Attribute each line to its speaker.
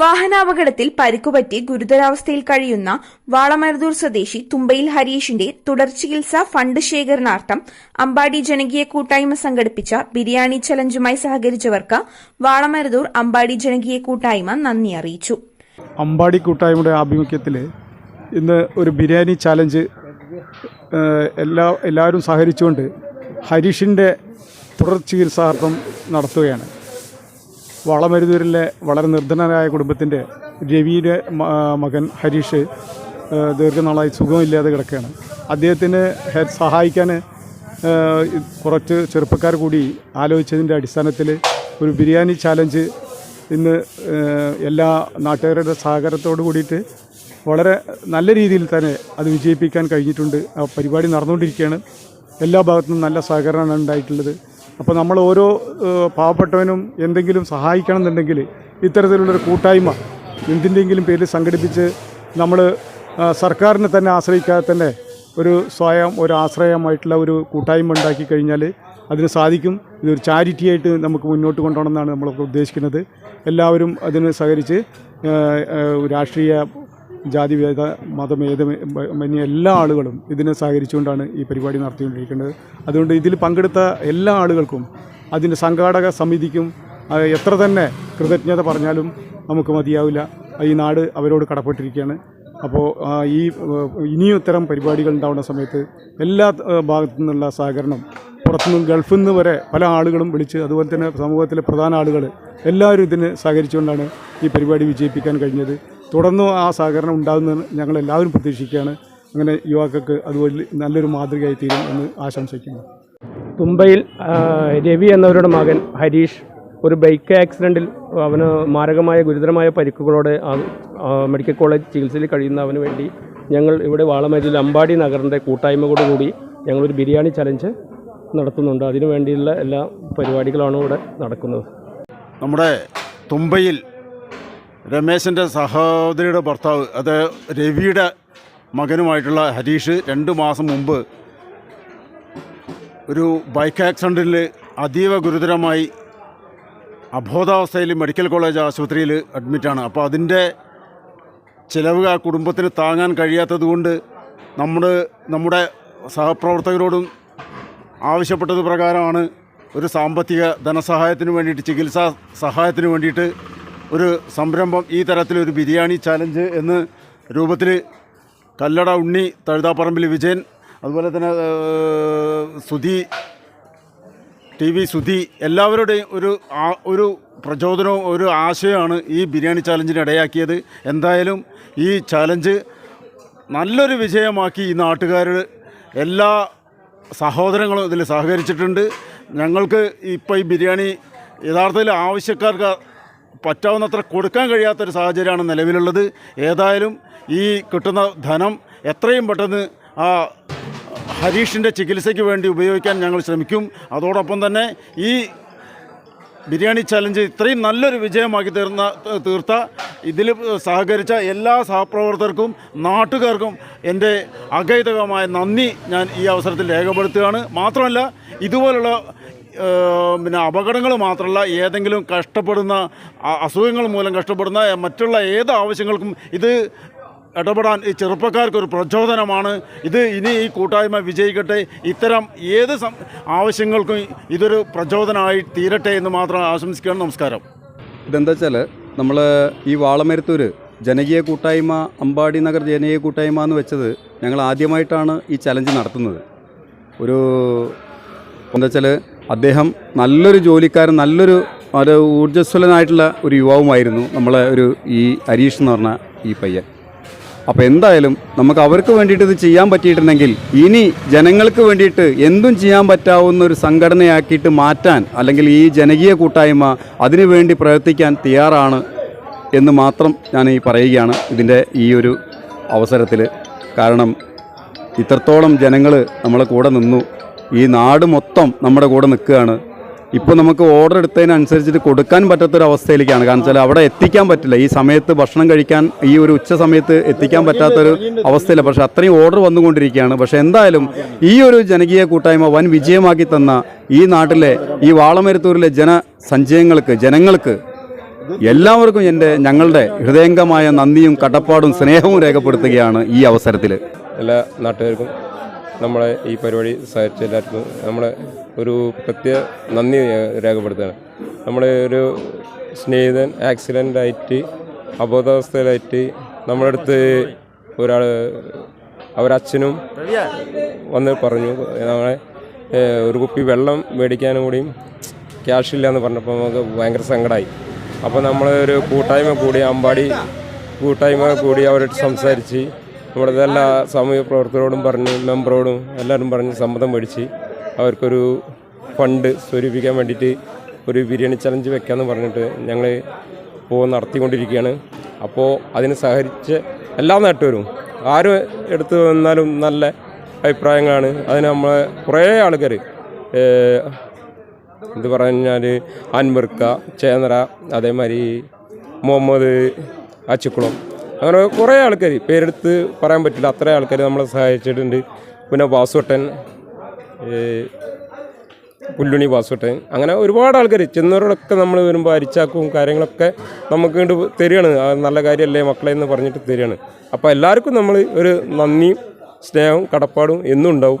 Speaker 1: വാഹനാപകടത്തിൽ പരിക്കുപറ്റി ഗുരുതരാവസ്ഥയിൽ കഴിയുന്ന വാളമരദൂർ സ്വദേശി തുമ്പയിൽ ഹരീഷിന്റെ തുടർ ചികിത്സാ ഫണ്ട് ശേഖരണാർത്ഥം അമ്പാടി ജനകീയ കൂട്ടായ്മ സംഘടിപ്പിച്ച ബിരിയാണി ചലഞ്ചുമായി സഹകരിച്ചവർക്ക് വാളമരദൂർ അമ്പാടി ജനകീയ കൂട്ടായ്മ നന്ദി അറിയിച്ചു.
Speaker 2: അമ്പാടി കൂട്ടായ്മയുടെ ആഭിമുഖ്യത്തിൽ ഇന്ന് ഒരു ബിരിയാണി ചാലഞ്ച് എല്ലാ എല്ലാവരും സഹകരിച്ചുകൊണ്ട് ഹരീഷിന്റെ തുടർ ചികിത്സാർത്ഥം നടത്തുകയാണ്. വളമരുതൂരിലെ വളരെ നിർധനരായ കുടുംബത്തിന്റെ രവിയുടെ മകൻ ഹരീഷ് ദീർഘനാളായി സുഖമില്ലാതെ കിടക്കുകയാണ്. അദ്ദേഹത്തിന് സഹായിക്കാൻ കുറച്ച് ചെറുപ്പക്കാർ കൂടി ആലോചിച്ചതിന്റെ അടിസ്ഥാനത്തിൽ ഒരു ബിരിയാണി ചാലഞ്ച് ഇന്ന് എല്ലാ നാട്ടുകാരുടെ സഹകരണത്തോട് കൂടിയിട്ട് വളരെ നല്ല രീതിയിൽ തന്നെ അത് വിജയിപ്പിക്കാൻ കഴിഞ്ഞിട്ടുണ്ട്. ആ പരിപാടി നടന്നുകൊണ്ടിരിക്കുകയാണ്. എല്ലാ ഭാഗത്തുനിന്നും നല്ല സഹകരണമാണ് ഉണ്ടായിട്ടുള്ളത്. അപ്പോൾ നമ്മൾ ഓരോ പാവപ്പെട്ടവനും എന്തെങ്കിലും സഹായിക്കണം എന്നുണ്ടെങ്കിൽ ഇത്തരത്തിലുള്ളൊരു കൂട്ടായ്മ എന്തിന്റെങ്കിലും പേരിൽ സംഘടിപ്പിച്ച് നമ്മൾ സർക്കാരിനെ തന്നെ ആശ്രയിക്കാതെ തന്നെ ഒരു സ്വയം ഒരു ആശ്രയമായിട്ടുള്ള ഒരു കൂട്ടായ്മ ഉണ്ടാക്കി കഴിഞ്ഞാൽ അതിന് സാധിക്കും. ഇതൊരു ചാരിറ്റി ആയിട്ട് നമുക്ക് മുന്നോട്ട് കൊണ്ടുപോകണമെന്നാണ് നമ്മളൊക്കെ ഉദ്ദേശിക്കുന്നത്. എല്ലാവരും അതിന് സഹകരിച്ച് ഏഹ്, രാഷ്ട്രീയ ജാതിഭേദ മതഭേദ മന്യ എല്ലാ ആളുകളും ഇതിനെ സഹകരിച്ചുകൊണ്ടാണ് ഈ പരിപാടി നടത്തിക്കൊണ്ടിരിക്കുന്നത്. അതുകൊണ്ട് ഇതിൽ പങ്കെടുത്ത എല്ലാ ആളുകൾക്കും അതിന്റെ സംഘാടക സമിതിക്കും എത്ര തന്നെ കൃതജ്ഞത പറഞ്ഞാലും നമുക്ക് മതിയാവില്ല. ഈ നാട് അവരോട് കടപ്പെട്ടിരിക്കുകയാണ്. അപ്പോൾ ഈ ഇനിയും ഇത്തരം പരിപാടികൾ ഉണ്ടാവുന്ന സമയത്ത് എല്ലാ ഭാഗത്തു നിന്നുള്ള സഹകരണം പുറത്തുനിന്ന് ഗൾഫിൽ നിന്ന് വരെ പല ആളുകളും വിളിച്ച് അതുപോലെ തന്നെ സമൂഹത്തിലെ പ്രധാന ആളുകൾ എല്ലാവരും ഇതിന് സഹകരിച്ചുകൊണ്ടാണ് ഈ പരിപാടി വിജയിപ്പിക്കാൻ കഴിഞ്ഞത്. തുടർന്നും ആ സഹകരണം ഉണ്ടാകുമെന്ന് ഞങ്ങൾ എല്ലാവരും പ്രതീക്ഷിക്കുകയാണ്. അങ്ങനെ യുവാക്കൾക്ക് അതുപോലെ നല്ലൊരു മാതൃകയായി തീരും എന്ന് ആശംസിക്കുന്നു.
Speaker 3: തുമ്പയിൽ രവി എന്നവരുടെ മകൻ ഹരീഷ് ഒരു ബൈക്ക് ആക്സിഡന്റിൽ അവന് മാരകമായ ഗുരുതരമായ പരിക്കുകളോടെ മെഡിക്കൽ കോളേജ് ചികിത്സയിൽ കഴിയുന്ന അവന് വേണ്ടി ഞങ്ങൾ ഇവിടെ വാളമേരിയിൽ അമ്പാടി നഗറിന്റെ കൂട്ടായ്മയോടുകൂടി ഞങ്ങളൊരു ബിരിയാണി ചലഞ്ച് നടത്തുന്നുണ്ട്. അതിനു വേണ്ടിയുള്ള എല്ലാ പരിപാടികളാണ് ഇവിടെ നടക്കുന്നത്.
Speaker 4: നമ്മുടെ തുമ്പയിൽ രമേശന്റെ സഹോദരിയുടെ ഭർത്താവ് അത് രവിയുടെ മകനുമായിട്ടുള്ള ഹരീഷ് രണ്ട് മാസം മുമ്പ് ഒരു ബൈക്ക് ആക്സിഡന്റിൽ അതീവ ഗുരുതരമായി അബോധാവസ്ഥയിൽ മെഡിക്കൽ കോളേജ് ആശുപത്രിയിൽ അഡ്മിറ്റാണ് അപ്പോൾ അതിന്റെ ചിലവ് ആ കുടുംബത്തിന് താങ്ങാൻ കഴിയാത്തത് കൊണ്ട് നമ്മൾ നമ്മുടെ സഹപ്രവർത്തകരോടും ആവശ്യപ്പെട്ടത് പ്രകാരമാണ് ഒരു സാമ്പത്തിക ധനസഹായത്തിന് വേണ്ടിയിട്ട് ചികിത്സാ സഹായത്തിന് വേണ്ടിയിട്ട് ഒരു സംരംഭം ഈ തരത്തിലൊരു ബിരിയാണി ചാലഞ്ച് എന്ന് രൂപത്തിൽ കല്ലട ഉണ്ണി തഴുതാപ്പറമ്പിൽ വിജയൻ അതുപോലെ തന്നെ സുധി ടി വി സുധി എല്ലാവരുടെയും ഒരു ഒരു പ്രചോദനവും ഒരു ആശയമാണ് ഈ ബിരിയാണി ചാലഞ്ചിന് ഇടയാക്കിയത്. എന്തായാലും ഈ ചാലഞ്ച് നല്ലൊരു വിജയമാക്കി ഈ നാട്ടുകാർ എല്ലാ സഹോദരങ്ങളും ഇതിൽ സഹകരിച്ചിട്ടുണ്ട്. ഞങ്ങൾക്ക് ഇപ്പോൾ ഈ ബിരിയാണി യഥാർത്ഥത്തിൽ ആവശ്യക്കാർക്ക് പറ്റാവുന്നത്ര കൊടുക്കാൻ കഴിയാത്തൊരു സാഹചര്യമാണ് നിലവിലുള്ളത്. ഏതായാലും ഈ കിട്ടുന്ന ധനം എത്രയും പെട്ടെന്ന് ആ ഹരീഷിന്റെ ചികിത്സയ്ക്ക് വേണ്ടി ഉപയോഗിക്കാൻ ഞങ്ങൾ ശ്രമിക്കും. അതോടൊപ്പം തന്നെ ഈ ബിരിയാണി ചലഞ്ച് ഇത്രയും നല്ലൊരു വിജയമാക്കി തീർന്ന തീർത്ത ഇതിൽ സഹകരിച്ച എല്ലാ സഹപ്രവർത്തകർക്കും നാട്ടുകാർക്കും എന്റെ അഗൈതകമായ നന്ദി ഞാൻ ഈ അവസരത്തിൽ രേഖപ്പെടുത്തുകയാണ്. മാത്രമല്ല ഇതുപോലുള്ള പിന്നെ അപകടങ്ങൾ മാത്രമല്ല ഏതെങ്കിലും കഷ്ടപ്പെടുന്ന അസുഖങ്ങൾ മൂലം കഷ്ടപ്പെടുന്ന മറ്റുള്ള ഏത് ആവശ്യങ്ങൾക്കും ഇത് ഇടപെടാൻ ഈ ചെറുപ്പക്കാർക്കൊരു പ്രചോദനമാണ്. ഇത് ഇനി ഈ കൂട്ടായ്മ വിജയിക്കട്ടെ. ഇത്തരം ഏത് ആവശ്യങ്ങൾക്കും ഇതൊരു പ്രചോദനമായി തീരട്ടെ എന്ന് മാത്രം ആശംസിക്കുകയാണ്. നമസ്കാരം.
Speaker 5: ഇതെന്താ വെച്ചാൽ നമ്മൾ ഈ വാളമരുത്തൂർ ജനകീയ കൂട്ടായ്മ അമ്പാടി നഗർ ജനകീയ കൂട്ടായ്മ എന്ന് വെച്ചത് ഞങ്ങൾ ആദ്യമായിട്ടാണ് ഈ ചലഞ്ച് നടത്തുന്നത്. ഒരു എന്താ വെച്ചാൽ അദ്ദേഹം നല്ലൊരു ജോലിക്കാരൻ നല്ലൊരു ഒരു ഊർജസ്വലനായിട്ടുള്ള ഒരു യുവാവുമായിരുന്നു നമ്മളെ ഒരു ഈ ഹരീഷ് എന്ന് പറഞ്ഞ ഈ പയ്യൻ. അപ്പോൾ എന്തായാലും നമുക്ക് അവർക്ക് വേണ്ടിയിട്ട് ഇത് ചെയ്യാൻ പറ്റിയിട്ടുണ്ടെങ്കിൽ ഇനി ജനങ്ങൾക്ക് വേണ്ടിയിട്ട് എന്തും ചെയ്യാൻ പറ്റാവുന്ന ഒരു സംഘടനയാക്കിയിട്ട് മാറ്റാൻ അല്ലെങ്കിൽ ഈ ജനകീയ കൂട്ടായ്മ അതിനുവേണ്ടി പ്രവർത്തിക്കാൻ തയ്യാറാണ് എന്ന് മാത്രം ഞാൻ ഈ പറയുകയാണ് ഇതിന്റെ ഈ ഒരു അവസരത്തിൽ. കാരണം ഇത്രത്തോളം ജനങ്ങൾ നമ്മളെ കൂടെ നിന്നു. ഈ നാട് മൊത്തം നമ്മുടെ കൂടെ നിൽക്കുകയാണ്. ഇപ്പോൾ നമുക്ക് ഓർഡർ എടുത്തതിനനുസരിച്ചിട്ട് കൊടുക്കാൻ പറ്റാത്തൊരവസ്ഥയിലേക്കാണ്. കാരണം വെച്ചാൽ അവിടെ എത്തിക്കാൻ പറ്റില്ല. ഈ സമയത്ത് ഭക്ഷണം കഴിക്കാൻ ഈ ഒരു ഉച്ച സമയത്ത് എത്തിക്കാൻ പറ്റാത്തൊരു അവസ്ഥയില്ല. പക്ഷേ അത്രയും ഓർഡർ വന്നുകൊണ്ടിരിക്കുകയാണ്. പക്ഷേ എന്തായാലും ഈ ഒരു ജനകീയ കൂട്ടായ്മ വൻ വിജയമാക്കി തന്ന ഈ നാട്ടിലെ ഈ വാളമരുത്തൂരിലെ ജനസഞ്ചയങ്ങൾക്ക് ജനങ്ങൾക്ക് എല്ലാവർക്കും എന്റെ ഞങ്ങളുടെ ഹൃദയംഗമായ നന്ദിയും കടപ്പാടും സ്നേഹവും രേഖപ്പെടുത്തുകയാണ് ഈ അവസരത്തിൽ
Speaker 6: എല്ലാ നാട്ടുകാർക്കും നമ്മളെ ഈ പരിപാടി സഹായിച്ച എല്ലാവർക്കും നമ്മളെ ഒരു പ്രത്യേക നന്ദി രേഖപ്പെടുത്തുകയാണ്. നമ്മളെ ഒരു സ്നേഹിതൻ ആക്സിഡന്റ് ആയിട്ട് അബോധാവസ്ഥയിലായിട്ട് നമ്മുടെ അടുത്ത് ഒരാൾ അവരച്ഛനും വന്ന് പറഞ്ഞു നമ്മളെ ഒരു കുപ്പി വെള്ളം മേടിക്കാനും കൂടിയും ക്യാഷ് ഇല്ല എന്ന് പറഞ്ഞപ്പോൾ നമുക്ക് ഭയങ്കര സങ്കടമായി അപ്പോൾ നമ്മൾ ഒരു കൂട്ടായ്മ കൂടി അമ്പാടി കൂട്ടായ്മ കൂടി അവരോട് സംസാരിച്ച് നമ്മുടെ എല്ലാ സാമൂഹ്യ പ്രവർത്തകരോടും പറഞ്ഞ് മെമ്പറോടും എല്ലാവരും പറഞ്ഞ് സമ്മതം മേടിച്ച് അവർക്കൊരു ഫണ്ട് സ്വരൂപിക്കാൻ വേണ്ടിയിട്ട് ഒരു ബിരിയാണി ചലഞ്ച് വെക്കാമെന്ന് പറഞ്ഞിട്ട് ഞങ്ങൾ ഇപ്പോൾ നടത്തിക്കൊണ്ടിരിക്കുകയാണ്. അപ്പോൾ അതിന് സഹകരിച്ച് എല്ലാ നാട്ടുകാരും ആരും എടുത്തു വന്നാലും നല്ല അഭിപ്രായങ്ങളാണ്. അതിന് നമ്മളെ കുറേ ആൾക്കാർ ഇത് പറഞ്ഞാൽ അൻവർക്ക ചേന്ദ്ര അതേമാതിരി മുഹമ്മദ് അച്ചുക്കുളം അങ്ങനെ കുറേ ആൾക്കാർ പേരെടുത്ത് പറയാൻ പറ്റില്ല. അത്ര ആൾക്കാർ നമ്മളെ സഹായിച്ചിട്ടുണ്ട്. പിന്നെ വാസുവട്ടൻ പുല്ലുണി വാസുവട്ടൻ. അങ്ങനെ ഒരുപാട് ആൾക്കാർ ചെന്നവരോടൊക്കെ നമ്മൾ വരുമ്പോൾ അരിച്ചാക്കും കാര്യങ്ങളൊക്കെ നമുക്ക് കണ്ട് തരികയാണ്. നല്ല കാര്യമല്ലേ മക്കളെ എന്ന് പറഞ്ഞിട്ട് തരികയാണ്. അപ്പോൾ എല്ലാവർക്കും നമ്മൾ ഒരു നന്ദിയും സ്നേഹവും കടപ്പാടും എന്നും ഉണ്ടാവും.